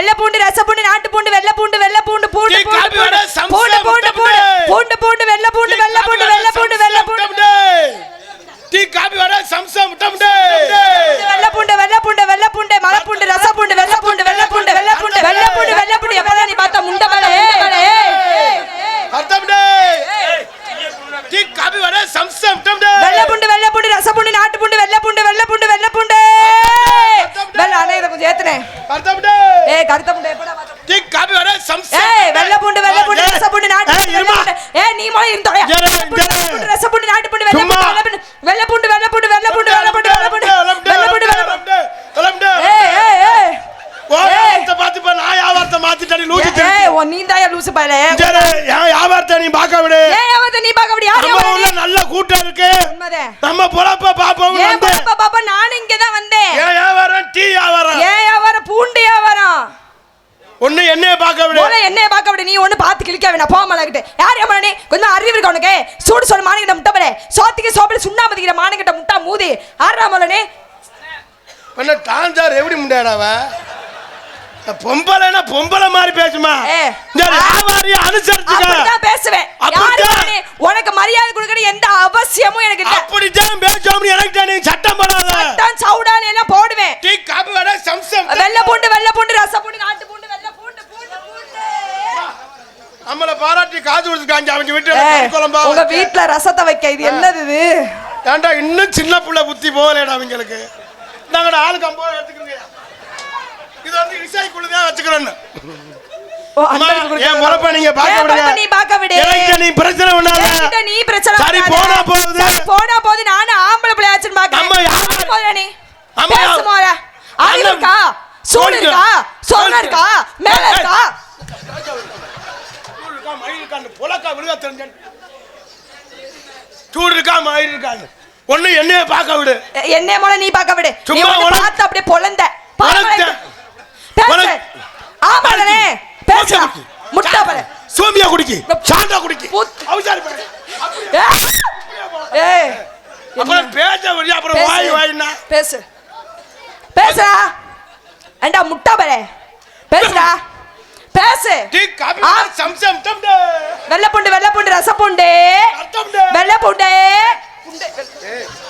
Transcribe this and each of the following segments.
வெள்ளை பூண்டு ரச பூண்டு நாட்டு பூண்டு வெள்ளை பூண்டு வெள்ளை பூண்டு பூண்டு பூண்டு பூண்டு பூண்டு பூண்டு பூண்டு முட்டை. பூண்டு பூண்டு வெள்ளை பூண்டு நீ தாயா லூசு பயலே சரி என் வியாபாரத்தை நீ பார்க்க விடு? நீ யார் நம்ம நீ? நல்ல கூட்டம் இருக்கு. நம்ம பொழப்ப பாப்போம் ஏன் வந்து. பாப்பா பாப்பா நானும் இங்க தான் வந்தேன். ஏன் வியாபாரம்? டீ வியாபாரம். ஏன் வியாபாரம்? பூண்டு வியாபாரம். ஒண்ணு என்னைய பார்க்க விடு. போல என்னைய பார்க்க விட. நீ ஒண்ணு பார்த்து கிழிக்க வேணாம் போக மாட்டேங்கிட்ட யார் ஏமா நீ? கொஞ்சம் அறிவு இருக்கா உனக்கு? சூடு சொல்ல மானிக்கிட்ட முட்டை சோத்துக்கு சோப்பில் சுண்ணாமதிக்கிற மானிக்கிட்ட முட்டா மூதி. ஆறா மலனே பண்ண டான்சார் எப்படி முண்டாடாவ பொம்பளைனா பொம்பளை மாதிரி பேசுமா? வியாபாரியை அனுசரிச்சுக்க. அப்படிதான் பேசுவேன்? உனக்கு மரியாதை கொடுக்கற எந்த அவசியமும் எனக்கு இல்ல அப்படித்தான் பேசணும் எனக்கு நீ சட்டம் போடாத. தான் சவுடாலி எல்லாம் போடுவேன். டீ காப்பி வர சம்சம் வெள்ளை பூண்டு வெள்ளை பூண்டு ரச பூண்டு நாட்டு பூண்டு வெள்ளை பூண்டு பூண்டு பூண்டு. நம்மள பாராட்டி காது கொடுத்துருக்காங்க அவங்க வீட்டுல கறி குழம்பா உங்க வீட்ல ரசத்தை வைக்க இது என்னது இது? ஏன்டா இன்னும் சின்ன புள்ள புத்தி போகலடா அவங்களுக்கு? நாங்கட ஆளுக்கு ஐம்பது எடுத்துக்கிறீங்க. இது வந்து இசைக்குள்ளதான் வச்சுக்கிறேன்னு. என் முறப்ப நீங்க பார்க்க விடுங்க. நீ பார்க்க விடு. எனக்கு நீ பிரச்சனை பண்ணாத நீ பிரச்சனை சரி போனா போகுது. போனா போகுது. நானும் ஆம்பளை பிள்ளை ஆச்சுன்னு பார்க்க நீ? அம்மா பேசுமாரா ஆளு இருக்கா? சூடு இருக்கா? மேல இருக்கா? சூடு சூடு இருக்கா? மயில் இருக்கா ஒண்ணு என்னைய பார்க்க விடு. என்னைய மொழ நீ பார்க்க விடு. சும்மா பார்த்து அப்படியே பொழந்த. பார்க்க ஆமாடனே. பேசுடா. முட்டை பழ. சோமியா குடிக்கி. சாண்டா குடிக்கி. அவசாரி பாரு. ஏய். அப்புறம் பேச அப்புறம். வாய் வாயினா பேசு. பேசுடா. ஏண்டா முட்டா பலே பேசுடா. பேசு. சம்சம் டம்டே வெள்ளை பூண்டு வெள்ளை பூண்டு ரச பூண்டு வெள்ளை பூண்டு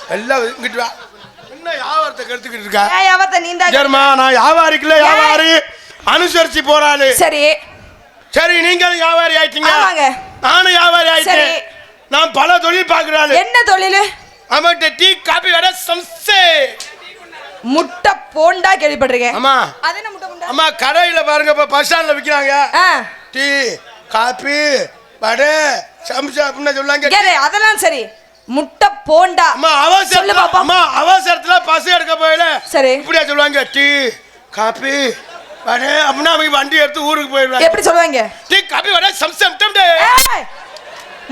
எல்லாம் இங்கிட்டு வா. என்ன வியாபாரத்தை கெடுத்துக்கிட்டு இருக்கா? அவத்த நீந்தா சரிம்மா நான் வியாபாரிக்குள்ள வியாபாரி அனுசரிச்சு போறாளு. சரி. சரி நீங்களும் வியாபாரி ஆயிட்டீங்க. நானும் வியாபாரி ஆயிட்டேன். சரி. நான் பல தொழில் பார்க்கறாளு. என்ன தொழில்? அவன்கிட்ட டீ காபி வர சம்சே. முட்டை போண்டா கேள்விப்பட்டிருக்கேன். அம்மா. அது என்ன முட்டை அம்மா கடையில பாருங்க இப்ப பஸ் ஸ்டாண்ட்ல விக்கிறாங்க. டீ காபி வடை சம்சா அப்படின்னு சொல்லுவாங்க. கேளு அதெல்லாம் சரி. முட்டை போண்டா. அம்மா அவசரத்துல. அம்மா அவசரத்துல பஸ் எடுக்க போயில. சரி. இப்படியா சொல்லுவாங்க? டீ காபி வடை. அப்படின்னா அவங்க வண்டி எடுத்து ஊருக்கு போயிடுவாங்க. எப்படி சொல்லுவாங்க? டீ காபி வடை சம்சம் டம்டே ஏய்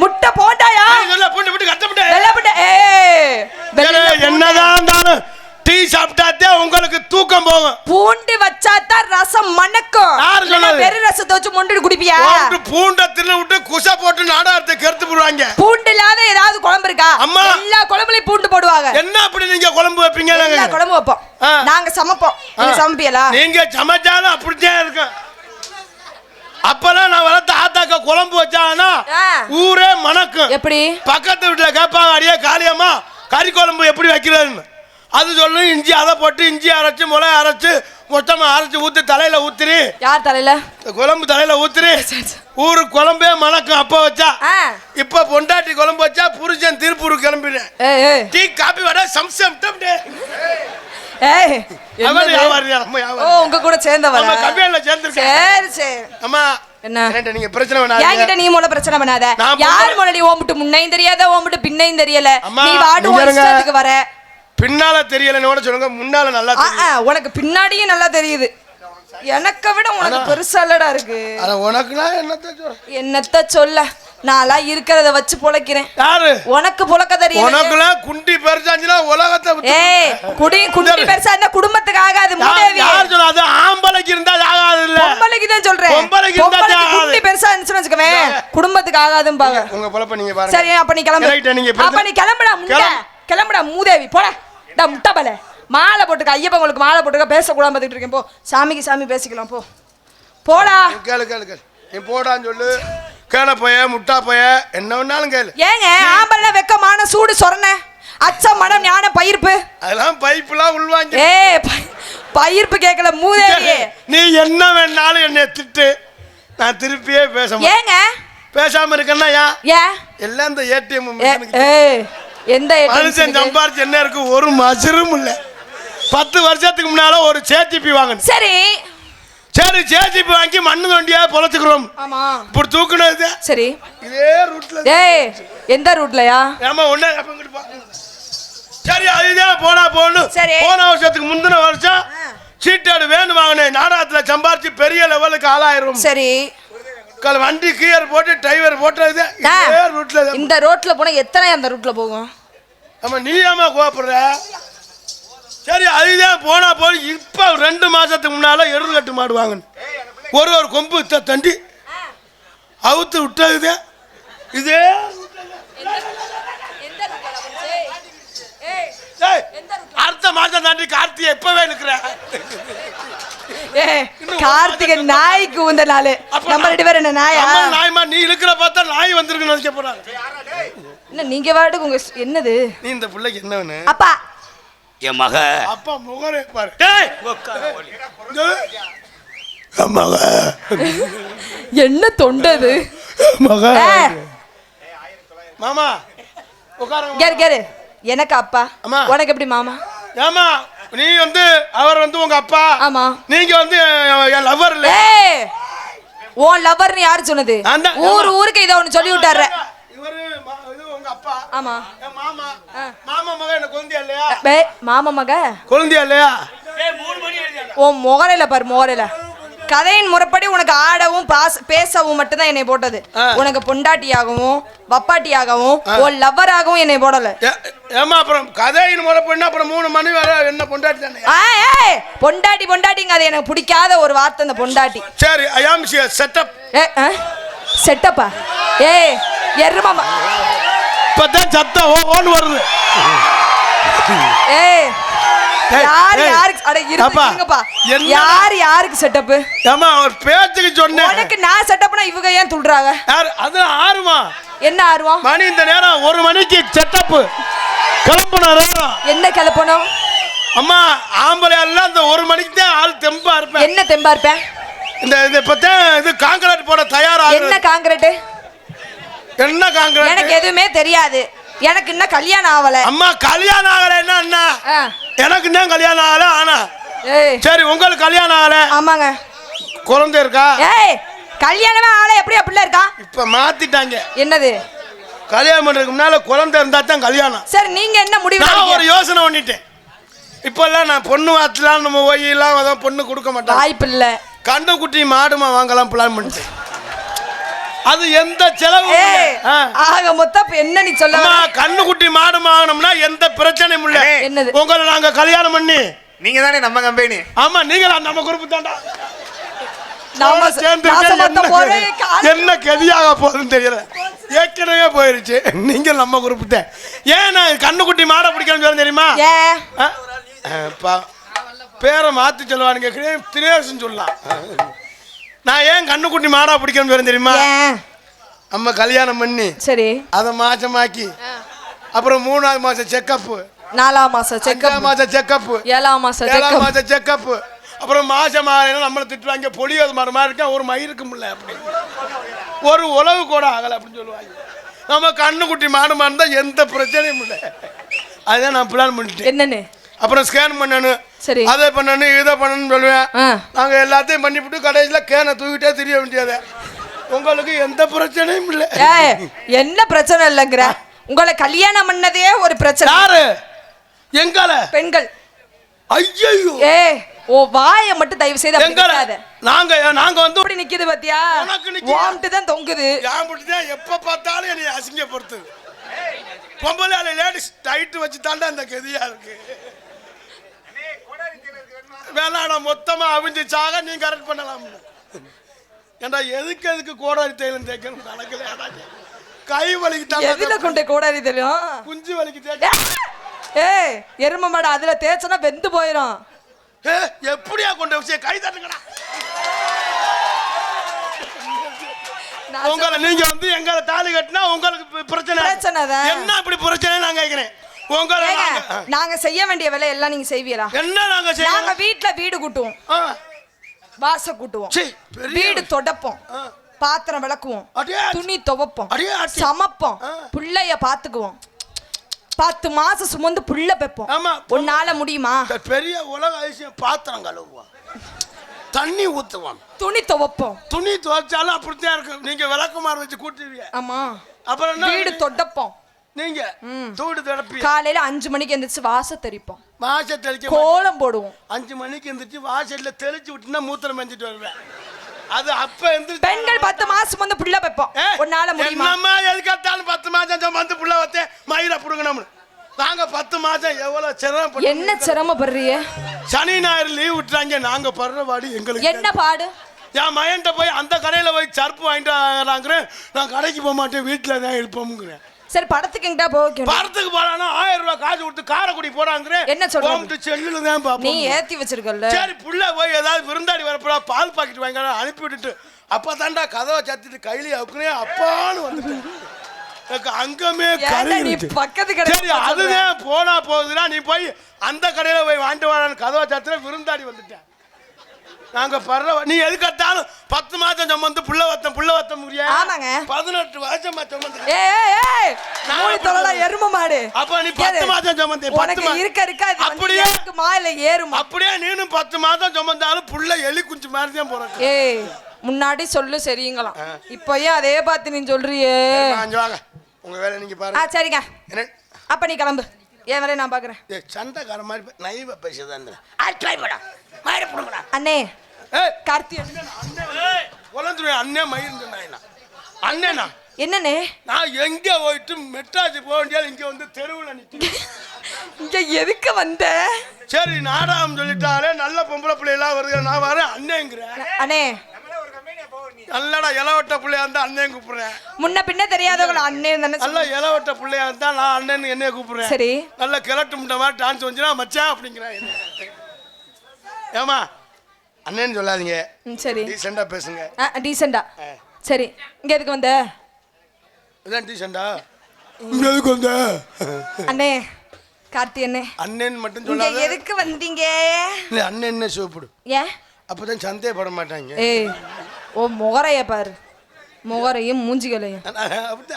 முட்டை போண்டாயா? சொல்ல போட்டு போட்டு கட்டப்பட்டே வெள்ளை பூண்டு. ஏய் பூண்டு. என்னதான் இருந்தாலும் டீ சாப்பிட்டாத்தே உங்களுக்கு தூக்கம் போகும். பூண்டு வச்சாதான் ரசம் மணக்கும். யாரு சொன்னது? வெறும் ரசத்தை வச்சு மொண்டு குடிப்பியா? போட்டு பூண்டை தின்னு விட்டு குசை போட்டு நாடாரத்தை கெடுத்து போடுவாங்க. பூண்டு இல்லாத ஏதாவது குழம்பு இருக்கா? அம்மா. எல்லா குழம்புலயும் பூண்டு போடுவாங்க. என்ன அப்படி நீங்க குழம்பு வைப்பீங்க எல்லா நாங்க? குழம்பு வைப்போம். நாங்க சமைப்போம். நீங்க. சமைப்பியலா நீங்க சமைச்சாலும் அப்படித்தான் இருக்கும். அப்பெல்லாம் நான் வளர்த்த ஆத்தாக்க குழம்பு வச்சாங்கன்னா ஆ. ஊரே மணக்கும். எப்படி? பக்கத்து வீட்டுல கேட்பாங்க அடியே காளியம்மா கறி குழம்பு எப்படி வைக்கிறதுன்னு? அது சொல்லும் இஞ்சி அதை போட்டு இஞ்சி அரைச்சு மிளகா அரைச்சு மொத்தமா அரைச்சு ஊத்தி தலையில ஊத்துறி யார் தலையில? குழம்பு தலையில ஊத்துறி ஊரு குழம்பே மணக்கும் அப்ப வச்சா. இப்ப பொண்டாட்டி குழம்பு வச்சா புருஷன் திருப்பூர் கிளம்பிடுறேன். டீ காபி வடை சம்சம் உங்க கூட சேர்ந்தவரா நம்ம கம்பெனில சேர்ந்திருக்கேன். சரி சரி. அம்மா என்ன? என்கிட்ட நீங்க பிரச்சனை என்கிட்ட பண்ணாதீங்க நீ முள்ள பிரச்சனை பண்ணாத. யார் முன்னாடி ஓம்பிட்டு முன்னையும் தெரியாத ஓம்பிட்டு பின்னையும் தெரியல. நீ வாடு வர. பின்னால தெரியலன்னு சொல்லுங்க முன்னால நல்லா உனக்கு பின்னாடியும் நல்லா தெரியுது. எனக்கு விட உனக்கு பெருசாலடா இருக்கு. உனக்குனா என்னத்த சொல்ற என்னத்த சொல்ல? நான்லாம் இருக்கிறத வச்சு பொழைக்கிறேன். யாரு? உனக்கு புழக்க தெரியும் உனக்குலாம் குண்டி பெருசாச்சுன்னா உலகத்தை ஏய் குடி குடி பெருசா இருந்தா குடும்பத்துக்கு ஆகாது மூதேவி யார் சொல்ல அது ஆம்பளைக்கு இருந்தா ஆகாது இல்ல. பொம்பளைக்கு தான் சொல்றேன். பொம்பளைக்கு இருந்தா ஆகாது. குண்டி பெருசா இருந்துச்சுன்னு வச்சுக்கவேன் குடும்பத்துக்கு ஆகாதும் பாங்க உங்க பொழப்ப நீங்க பாருங்க. சரி அப்ப நீ கிளம்பு. Correct, நீங்க அப்ப நீ கிளம்புடா முண்டை கிளம்பு. கிளம்புடா மூதேவி போடா. டா முட்டை பல மாலை போட்டுக்க ஐயப்பன் உங்களுக்கு மாலை போட்டுக்க பேச கூட பார்த்துட்டு இருக்கேன். போ. சாமிக்கு சாமி பேசிக்கலாம் போ. போடா. கேளு கேளு கேளு. நீ போடான்னு சொல்லு. கேள போய முட்டா போய என்ன வேணாலும் கேளு. ஏங்க ஆம்பளை வெக்கமான சூடு சொரண. அச்சம் மனம் ஞானம் பயிர்ப்பு. அதெல்லாம் பைப்புலாம் உள்வாங்கி ஏ பயிர்ப்பு கேட்கல மூதேவி நீ என்ன வேணாலும் என்னை திட்டு. நான் திருப்பியே பேச ஏங்க. பேசாம இருக்கேன்னா ஏன் எல்லாம் இந்த ஏடிஎம் ஏ, எந்த மனுஷன்? சம்பாரிச்சு என்ன இருக்கு ஒரு மசரும் இல்ல. பத்து வருஷத்துக்கு முன்னால ஒரு சேச்சிப்பி வாங்கணும் சரி. சரி சேச்சிப்பி வாங்கி மண்ணு வண்டியா பொழைச்சுக்கிறோம் ஆமா. இப்படி தூக்குனது சரி. இதே ரூட்ல ஏய் எந்த ரூட்லயா ஏமா ஒண்ணே. சரி அதுதான் போனா போகணும் சரி. போன வருஷத்துக்கு முந்தின வருஷம் சீட்டாடு வேணும் வாங்கினேன். நாடகத்துல சம்பாரிச்சு பெரிய லெவலுக்கு ஆளாயிரும். சரி. வண்டி கியர் போட்டு டிரைவர் தான். இந்த ரோட்ல போனா எத்தனை அந்த ரூட்ல போகும்? ஆமா நீ ஏமா கோபப்படுற சரி அதுதான் போனா போய் இப்ப ரெண்டு மாசத்துக்கு முன்னால எருது கட்டு மாடு வாங்கணும் ஒரு ஒரு கொம்பு தண்டி. அவுத்து விட்டது இதே? அடுத்த மாசம் தாண்டி கார்த்திகை எப்பவே இருக்கிற கார்த்திகை நாய்க்கு உந்த நாள். நம்ம ரெண்டு பேரும் என்ன நாயா? நாய்மா நீ இருக்கிற பார்த்தா நாய் வந்திருக்குன்னு நினைக்க போறாங்க. என்ன நீங்க வாட்டுக்கு உங்க ஸ்- என்னது? நீ இந்த பிள்ளைக்கு என்ன வேணும் அப்பா. என் மக. அப்பா முகரே பாரு. டேய்! மக. என்ன தொண்டது மக. ஏ, மாமா உட்காருங்க கேரு கேரு. எனக்கு அப்பா. அம்மா. உனக்கு எப்படி மாமா? ஏமா நீ வந்து அவர் வந்து உங்க அப்பா. ஆமா. நீங்க வந்து என் என் லவர் இல்ல. ஏய் உன் லவர்னு யாரு சொன்னது? நான் தான். ஊர் ஊருக்கு இதை ஒண்ணு சொல்லி விட்டாரு இவரு மா- இது உங்க அப்பா ஆமா. மாமா. மாமா மகன் என்ன குழந்தையா இல்லையா? பே மாமா மக? குழந்தையா இல்லையா? உன் முகரையில பாரு முகரையில. கதையின் முறைப்படி உனக்கு ஆடவும் பாச பேசவும் மட்டும்தான் என்னை போட்டது. உனக்கு பொண்டாட்டியாகவும் வப்பாட்டியாகவும் உன் லவ்வராகவும் என்னை போடல. ஏ- ஏம்மா அப்புறம் கதையின் முறை பண்ணா அப்புறம் மூணு மணி வரை என்ன பொண்டாட்டி தானே? பொண்டாட்டி பொண்டாட்டிங்க அது எனக்கு பிடிக்காத ஒரு வார்த்தை அந்த பொண்டாட்டி. சரி ஐ ஆம் செட்டப் ஏ செட்டப்பா ஏய் எருமாமா இப்பதான் சத்தம் ஓன்னு வருது. ஏய் யார் யாருக்கு அட இருங்கப்பா. என்ன- யார் யாருக்கு செட்டப் ஏம்மா ஒரு பேச்சுக்கு சொன்னேன். உனக்கு நான் செட்டப்னா இவங்க ஏன் துள்றாங்க யார் அது ஆறுமா? என்ன ஆர்வம் மணி இந்த நேரம் ஒரு மணிக்கு செட்டப் கிளம்புன நேரம் என்ன கிளப்பணும்? அம்மா ஆம்பளை எல்லாம் இந்த ஒரு மணிக்கு தான் ஆள் தெம்பா இருப்பேன். என்ன தெம்பா இருப்பேன்? இந்த இது இப்பதான் இது காங்கிரீட் போட என்ன தயாராக காங்கிரீட் என்ன காங்கிரீட் எனக்கு எதுவுமே தெரியாது. எனக்கு இன்னும் கல்யாணம் ஆகல. அம்மா கல்யாணம் ஆகலைன்னா என்ன ஆ. எனக்கு தான் கல்யாணம் ஆகல ஆனா. சரி உங்களுக்கு கல்யாணம் ஆகல. ஆமாங்க. குழந்தை இருக்கா? ஏய் கல்யாணமே ஆகல. எப்படி அப்படில இருக்கான் இப்ப மாத்திட்டாங்க. என்னது? கல்யாணம் பண்றதுக்கு முன்னால குழந்தை இருந்தா தான் கல்யாணம். சரி நீங்க என்ன முடிவு நான் ஒரு? யோசனை பண்ணிட்டேன். இப்பெல்லாம் நான் பொண்ணு வாத்தலாம் நம்ம போய் எல்லாம் அதான் பொண்ணு கொடுக்க மாட்டேன். வாய்ப்பு இல்ல கண்ணு குட்டி மாடுமா வாங்கலாம் பிளான் பண்ணிட்டேன். அது எந்த செலவும். ஆக மொத்தம் என்ன நீ சொல்ல அம்மா வர? கண்ணு குட்டி மாடு வாங்கினோம்னா எந்த பிரச்சனையும் இல்ல. என்னது? உங்களை நாங்க கல்யாணம் பண்ணி. நீங்க தானே நம்ம கம்பெனி ஆமா நீங்களா நம்ம குரூப் போறே என்ன- கதியாக போகுதுன்னு தெரியல. ஏற்கனவே போயிருச்சு. நீங்க நம்ம குரூப் தான். ஏன் கண்ணுக்குட்டி மாடை பிடிக்கணும்னு சொல்ல தெரியுமா? பேரை மாத்தி சொல்லுவானுங்க. தினேஷன் சொல்லலாம். நான் ஏன் கண்ணுக்குட்டி மாடா பிடிக்கணும்னு சொல்ல தெரியுமா? நம்ம கல்யாணம் பண்ணி சரி. அதை மாசமாக்கி அப்புறம் மூணாவது மாசம் செக்கப் நாலாம் மாசம் செக்கப் மாசம் செக்கப் ஏழாம் மாசம் ஏழாம் மாசம் செக்கப் அப்புறம் மாசம் ஆகலைன்னா நம்மளை திட்டுவாங்க. பொலியாது மாதிரி மாதிரி இருக்கா? ஒரு மயிருக்கு முடியல அப்படி. ஒரு உழவு கூட ஆகலை அப்படின்னு சொல்லுவாங்க. நம்ம கண்ணுக்குட்டி மாடு மாடு தான் எந்த பிரச்சனையும் இல்லை. அதுதான் நான் பிளான் பண்ணிட்டேன். என்னன்னு? அப்புறம் ஸ்கேன் பண்ணணும் சரி. அதை பண்ணணும் இதை பண்ணணும்னு சொல்லுவேன். ஆ. நாங்க எல்லாத்தையும் பண்ணிவிட்டு கடைசியில் கேனை தூக்கிட்டே தெரிய வேண்டியது. உங்களுக்கு எந்த பிரச்சனையும் இல்லை. என்ன பிரச்சனை இல்லைங்கிற. உங்களை கல்யாணம் பண்ணதே ஒரு பிரச்சனை. யாரு? எங்கால பெண்கள். ஐயோ ஏய் ஓ வாயை மட்டும் தயவு செய்து நிக்காத. நாங்க நாங்க வந்து அப்படி நிக்குது பாத்தியா? வாமிட்டு தான் தொங்குது. ஏன் தான் எப்ப பார்த்தாலும் என்னை அசிங்கப்படுத்துது. பொம்பளை லேடிஸ் டைட்டு வச்சு தாண்டா அந்த கதியா இருக்கு. வேணாம் மொத்தமா அவிஞ்சு சாக நீ கரெக்ட் பண்ணலாம். ஏண்டா எதுக்கு எதுக்கு கோடாரி தைலம் தேய்க்கணும்? கணக்குல கை வலிக்கு எதுல கொண்டு கோடாரி தெரியும் குஞ்சு வலிக்கு தேய்க்க ஏய் எரும மாடு அதுல தேய்ச்சனா வெந்து போயிடும் ஏ, எப்படியா கொண்டு வச்சு கை தட்டுங்கடா. உங்களை நீங்க வந்து எங்களை தாலி கட்டினா உங்களுக்கு பிரச்சனை பிரச்சனைதான். என்ன இப்படி பிரச்சனை நான் கேட்கிறேன் உங்களை நாங்க- நாங்க செய்ய வேண்டிய வேலை எல்லாம் நீங்க செய்வீங்களா? என்ன நாங்க நாங்க செய்யணும் வீட்ல வீடு கூட்டுவோம். ஆ, வாச கூட்டுவோம். சீ, பெரிய வீடு தொடப்போம். ஆ. பாத்திரம் விளக்குவோம். அடியே, துணி துவைப்போம். அடியே, அடி. சமைப்போம். ஆ. பிள்ளைய பாத்துக்குவோம். பத்து மாசம் சுமந்து புள்ள பெப்போம் ஆமா. உன்னால முடியுமா? இந்த பெரிய உலக அதிசயம் பாத்திரம் கழுவுவான் தண்ணி ஊத்துவான் துணி துவைப்போம். துணி துவைச்சாலும் அப்படித்தான் இருக்கு. நீங்க விளக்குமாறு வச்சு கூட்டுவீங்க. ஆமா. அப்புறம் என்ன? வீடு தொடப்போம். நீங்க தூடு தடப்பி காலையில அஞ்சு மணிக்கு எந்திரிச்சு வாச தெளிப்போம். வாச தெளிக்க கோலம் போடுவோம். அஞ்சு மணிக்கு எந்திரிச்சு வாசல்ல தெளிச்சு விட்டுனா மூத்திரம் மெஞ்சிட்டு வருவேன். அது அப்ப எந்திரிச்சு பெண்கள் பத்து மாசம் வந்து புள்ள பெப்போம் ஏ, உன்னால முடியுமா? என்னம்மா எதுக்காத்தாலும் பத்து மாசம் வந்து புள்ள வத்தேன் மயில புடுங்கணும்னு நாங்க பத்து மாசம் எவ்வளவு சிரமம் என்ன சிரமப்படுறிய சனி ஞாயிறு லீவ் விட்டுறாங்க. நாங்க படுற பாடு எங்களுக்கு என்ன பாடு? என் மயன்ட்ட போய் அந்த கடையில போய் சர்ப்பு வாங்கிட்டு வராங்கிறேன் நான் கடைக்கு போக மாட்டேன் வீட்டில் தான் இருப்போம்ங்கிறேன். சரி படத்துக்கு எங்கிட்ட போக படத்துக்கு போறானா ஆயிரம் ரூபாய் காசு கொடுத்து காரைக்குடி போறாங்கிறேன். என்ன டு செல்லுல தான் நீ பார்ப்போம் ஏத்தி வச்சிருக்கல்ல. சரி புள்ள போய் ஏதாவது விருந்தாடி வரப்போ பால் பாக்கெட் வாங்க அனுப்பி விட்டுட்டு. அப்ப தாண்டா கதவை சத்திட்டு கையில அவுக்குனே அப்பான்னு வந்துட்டேன். எனக்கு அங்கமே கறி நீ. பக்கத்து சரி அதுதான் போனா போகுதுன்னா நீ போய் அந்த கடையில போய் வாங்கிட்டு வரான்னு கதவை சத்திர விருந்தாடி வந்துட்டேன். நாங்க படுற நீ எது கட்டாலும் பத்து மாசம் சுமந்து புள்ள வத்தம் புள்ள வத்தம் முடியா. ஆமாங்க. பதினெட்டு வருஷமா சுமந்து ஏய் ஏய், ஏய் நான் தொலைல? எரும மாடு. அப்ப நீ பத்து. மாசம் சுமந்து பத்து உனக்கு மா- இருக்க இருக்க அது அப்படியே ஏறுக்குமா இல்ல ஏறுமா? அப்படியே நீனும் பத்து மாதம் சுமந்தாலும் புள்ள எலி குஞ்சு மாதிரி தான் போறேன் ஏய் முன்னாடி சொல்லு சரிங்களாம். இப்போ ஏன் அதே பார்த்து நீ சொல்றியே. அஞ்சு வாங்க. உங்க வேலை நீங்க ஆ பாருங்க சரிங்க. என்ன? அப்ப நீ கிளம்பு. என் வேலையை நான் பாக்குறேன். சண்டைக்கார மாதிரி நைவ பேசுதான் ட்ரை பண்ணா. மயிர புடுங்கடா. அண்ணே. ஏய். கார்த்தி. குழந்தைய அண்ணே மயிர் சொன்னாயினா அண்ணேனா என்னண்ணே? நான் எங்க போயிட்டு மெட்ராஸ் போக வேண்டியது இங்க வந்து தெருவுல நிக்கிறேன் இங்க எதுக்கு வந்த? சரி நாடகம் சொல்லிட்டாலே நல்ல பொம்பளை பிள்ளைலாம் வருது. நான் வரேன் அண்ணேங்கிறேன் அண்ணே. நல்லடா இளவட்ட பிள்ளையா இருந்தா அண்ணன் கூப்பிடுறேன். முன்ன பின்ன தெரியாதவங்கள அண்ணே தானே நல்ல இளவட்ட பிள்ளையா இருந்தா நான் அண்ணன் என்னைய கூப்பிடுறேன். சரி. நல்ல கிழட்டு முட்டை மாதிரி டான்ஸ் வந்துச்சுன்னா மச்சான் அப்படிங்கிறேன் ஏமா அண்ணன் சொல்லாதீங்க. ம், சரி. டீசெண்டா பேசுங்க. டீசெண்டா. சரி இங்க எதுக்கு வந்த? இதான் டீசெண்டா? எதுக்கு வந்த? அண்ணே கார்த்தி அண்ணே. அண்ணன் மட்டும் இங்க சொல்லாத. எதுக்கு வந்தீங்க? இல்லை அண்ணன் என்ன சிவப்படு ஏன் அப்பதான் சந்தேகப்பட மாட்டாங்க. ஏய் ஓ முகரைய பாரு. முகரையும் மூஞ்சிகளையும்.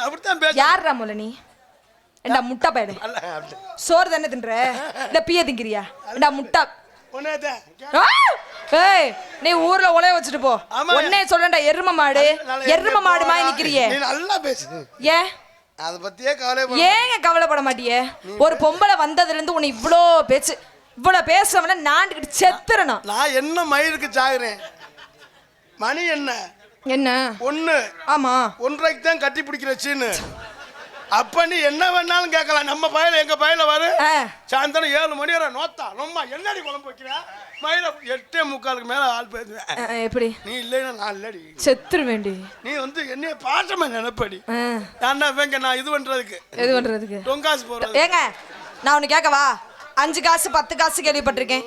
அப்படித்தான் பேச யார்ரா முல நீ? ஏண்டா முட்டை அப்படித்தான். சோறு தானே தின்ற? இல்ல பிய திங்கிறியா? ஏண்டா முட்டை. ஆ! ஏய் நீ ஊர்ல உலைய வச்சுட்டு போ. உன்னே சொல்லண்டா எரும மாடு. எரும மாடு மாதிரி நிக்கிறியே நல்லா பேசு ஏன்? அதை பத்தியே கவலை ஏங்க கவலைப்பட மாட்டியே? ஒரு பொம்பளை வந்ததுல இருந்து உன்னை இவ்ளோ பேச்சு இவ்வளவு பேசுறவன நாண்டுகிட்டு செத்துறணும். நான் என்ன மயிருக்கு சாகுறேன்? மணி என்ன? என்ன? ஒண்ணு. ஆமா. ஒன்றரைக்கு தான் கட்டி பிடிக்கிற சீனு. அப்ப நீ என்ன வேணாலும் கேட்கலாம். நம்ம பயல எங்க பயல வரு. சாயந்தரம் ஏழு மணி வரை நோத்தா. ரொம்ப என்னடி குழம்பு வைக்கிற? மயில எட்டே முக்காலுக்கு மேல ஆள் பேசுவேன் எப்படி? நீ இல்லைன்னா நான் இல்லடி. செத்துரு வேண்டி நீ வந்து என்னைய பாசமா நினைப்படி. நான் இவங்க நான் இது பண்றதுக்கு. எது பண்றதுக்கு? டொங்காசு போறது ஏங்க நான் ஒண்ணு கேட்கவா? அஞ்சு காசு பத்து காசு கேள்விப்பட்டிருக்கேன்.